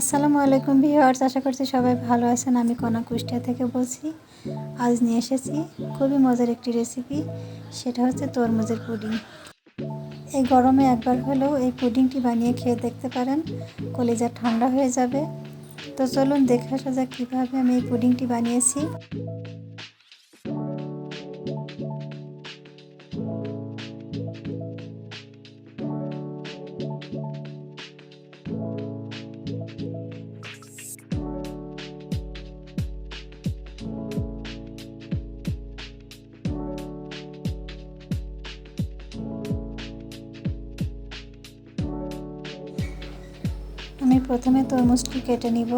আসসালামু আলাইকুম ভিউয়ার্স, আশা করছি সবাই ভালো আছেন। আমি কনা কুষ্টিয়া থেকে বলছি, আজ নিয়ে এসেছি খুবই মজার একটি রেসিপি সেটা হচ্ছে তরমুজের পুডিং। এই গরমে একবার হলেও এই পুডিংটি বানিয়ে খেয়ে দেখতে পারেন, কলিজা ঠান্ডা হয়ে যাবে। তো চলুন দেখে আসা যাক কীভাবে আমি এই পুডিংটি বানিয়েছি। আমি প্রথমে তরমুজটি কেটে নিব।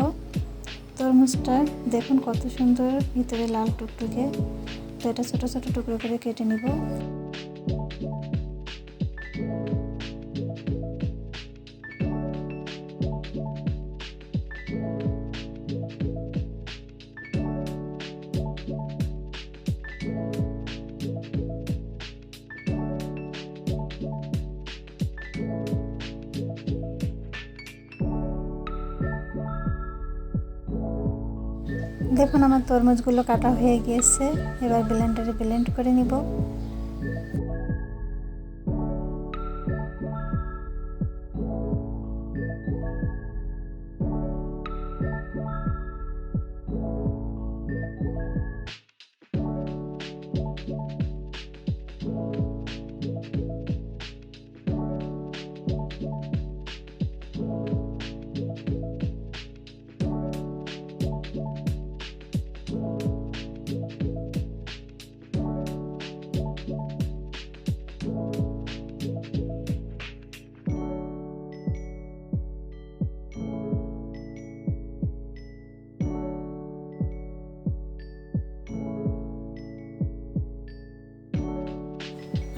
তরমুজটা দেখুন কত সুন্দর ভিতরে লাল টুকটুকে। তো এটা ছোটো ছোটো টুকরো করে কেটে নিব। দেখুন আমার তরমুজগুলো কাটা হয়ে গিয়েছে। এবার ব্লেন্ডারে ব্লেন্ড করে নিব।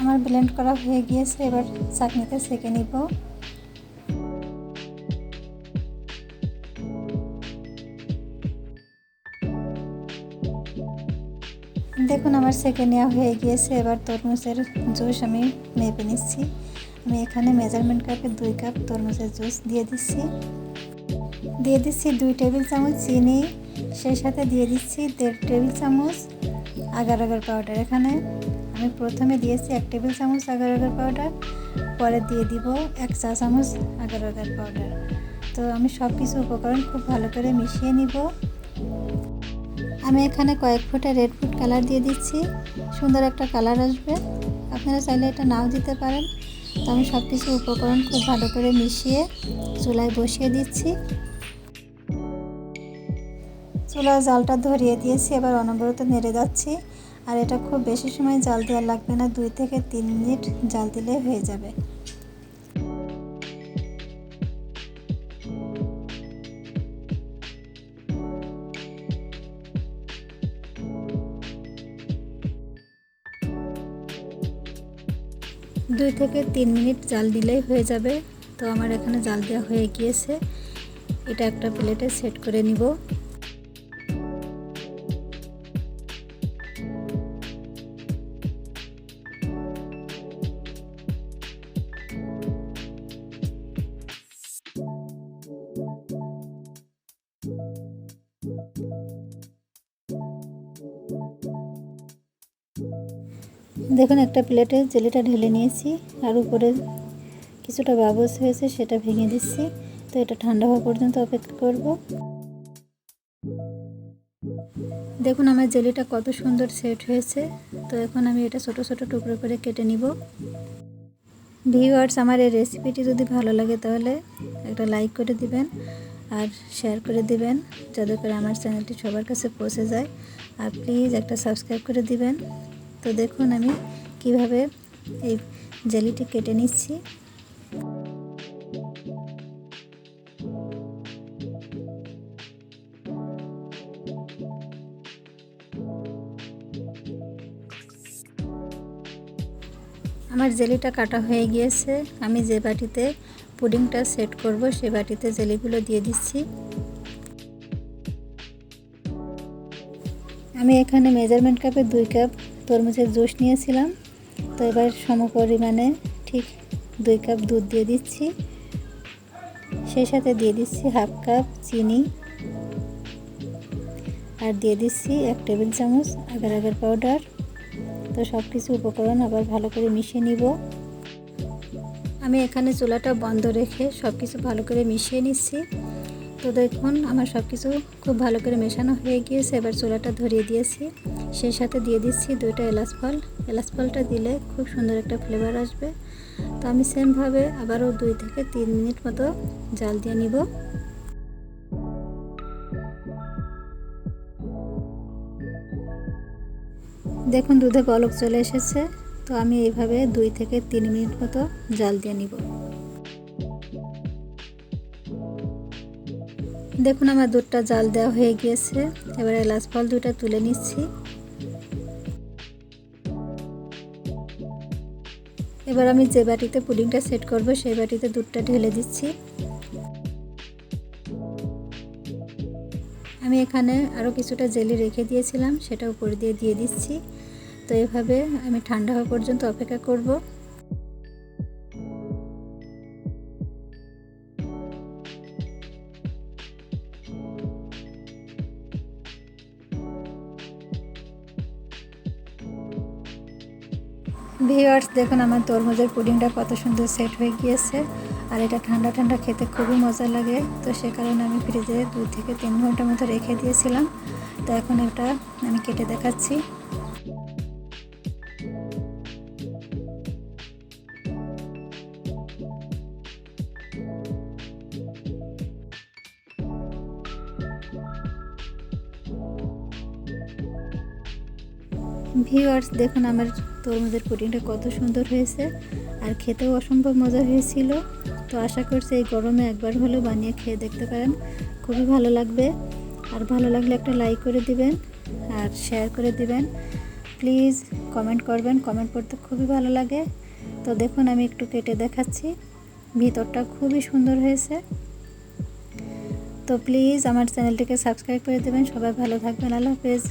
আমার ব্লেন্ড করা হয়ে গিয়েছে, এবার চাটনিতে সেঁকে নিব। দেখুন, আমার সেঁকে নেওয়া হয়ে গিয়েছে, এবার তরমুজের জুস আমি মেপে নিচ্ছি। আমি এখানে মেজারমেন্ট কাপে দুই কাপ তরমুজের জুস দিয়ে দিচ্ছি। দিয়ে দিচ্ছি দুই টেবিল চামচ চিনি, সেই সাথে দিয়ে দিচ্ছি দেড় টেবিল চামচ আগার আগার পাউডার এখানে। আমি প্রথমে দিয়েছি এক টেবিল চামচ আগার আগার পাউডার পরে দিয়ে দিব এক চা চামচ আগার আগার পাউডার তো আমি সব কিছু উপকরণ খুব ভালো করে মিশিয়ে নিব। আমি এখানে কয়েক ফুটে রেড ফুড কালার দিয়ে দিচ্ছি। সুন্দর একটা কালার আসবে। আপনারা চাইলে এটা নাও দিতে পারেন। তো আমি সব কিছু উপকরণ খুব ভালো করে মিশিয়ে চুলায় বসিয়ে দিচ্ছি। চুলার জালটা ধরিয়ে দিয়েছি, এবার অনবরত নেড়ে যাচ্ছি। আর এটা খুব বেশি সময় জাল দেওয়া লাগবে না, দুই থেকে তিন মিনিট জাল দিলে হয়ে যাবে। দুই থেকে তিন মিনিট জাল দিলেই হয়ে যাবে। তো আমার এখানে জাল দেওয়া হয়ে গিয়েছে। এটা একটা প্লেটে সেট করে নিব। দেখুন, একটা প্লেটে জেলিটা ঢেলে নিয়েছি, আর উপরে কিছুটা বাবস হয়েছে, সেটা ভেঙে দিচ্ছি। তো এটা ঠান্ডা হওয়া পর্যন্ত অপেক্ষা করব। দেখুন, আমার জেলিটা কত সুন্দর সেট হয়েছে। তো এখন আমি এটা ছোট ছোট টুকরো করে কেটে নিব। ভিউয়ার্স, আমার এই রেসিপিটি যদি ভালো লাগে তাহলে একটা লাইক করে দিবেন আর শেয়ার করে দিবেন, যাতে করে আমার চ্যানেলটি সবার কাছে পৌঁছে যায়। আর প্লিজ একটা সাবস্ক্রাইব করে দিবেন। তো দেখুন আমি কীভাবে এই জেলিটি কেটে নিচ্ছি। আমার জেলিটা কাটা হয়ে গিয়েছে। আমি যে বাটিতে পুডিংটা সেট করব, সে বাটিতে জেলিগুলো দিয়ে দিচ্ছি। আমি এখানে মেজারমেন্ট কাপে দুই কাপ তরমুজের জুস নিয়েছিলাম। তো এবার সম পরিমাণে ঠিক দুই কাপ দুধ দিয়ে দিচ্ছি। সেই সাথে দিয়ে দিচ্ছি হাফ কাপ চিনি। আর দিয়ে দিচ্ছি এক টেবিল চামচ আগার আগার পাউডার। তো সব কিছু উপকরণ আবার ভালো করে মিশিয়ে নিব। আমি এখানে চুলাটা বন্ধ রেখে সব কিছু ভালো করে মিশিয়ে নিচ্ছি। তো দেখুন, আমার সব কিছু খুব ভালো করে মেশানো হয়ে গিয়েছে। এবার চুলাটা ধরিয়ে দিয়েছি। সেই সাথে দিয়ে দিচ্ছি দুইটা এলাচ ফল। এলাচ ফলটা দিলে খুব সুন্দর একটা ফ্লেভার আসবে। তো আমি সেমভাবে আবারও দুই থেকে তিন মিনিট মতো জাল দিয়ে নিব। দেখুন দুধে বলক চলে এসেছে। তো আমি এইভাবে দুই থেকে তিন মিনিট মতো জাল দিয়ে নিব। দেখুন আমার দুধটা জাল দেওয়া হয়ে গিয়েছে। এবার এলাচ ফল দুটা তুলে নিচ্ছি। এবার আমি যে বাটিতে পুডিংটা সেট করব, সেই বাটিতে দুধটা ঢেলে দিচ্ছি। আমি এখানে আরও কিছুটা জেলি রেখে দিয়েছিলাম, সেটা উপরে দিয়ে দিয়ে দিচ্ছি। তো এভাবে আমি ঠান্ডা হওয়া পর্যন্ত অপেক্ষা করব। ভিওয়ার্স দেখুন আমার তরমুজের পুডিংটা কত সুন্দর সেট হয়ে গিয়েছে। আর এটা ঠান্ডা ঠান্ডা খেতে খুবই মজা লাগে। তো সে কারণে আমি ফ্রিজে দুই থেকে তিন ঘণ্টার মতো রেখে দিয়েছিলাম। তো এখন এটা আমি কেটে দেখাচ্ছি। ভিউয়ার্স দেখুন আমার তরমুজের পুডিংটা কত সুন্দর হয়েছে, আর খেতেও অসম্ভব মজা হয়েছিল। তো আশা করছি এই গরমে একবার হলেও বানিয়ে খেয়ে দেখতে পারেন। খুবই ভালো লাগবে। আর ভালো লাগলে একটা লাইক করে দিবেন, আর শেয়ার করে দিবেন। প্লিজ কমেন্ট করবেন কমেন্ট করতে খুবই ভালো লাগে। তো দেখুন, আমি একটু কেটে দেখাচ্ছি। ভিতরটা খুবই সুন্দর হয়েছে। তো প্লিজ আমার চ্যানেলটিকে সাবস্ক্রাইব করে দেবেন। সবাই ভালো থাকবেন। আল্লাহ হাফেজ।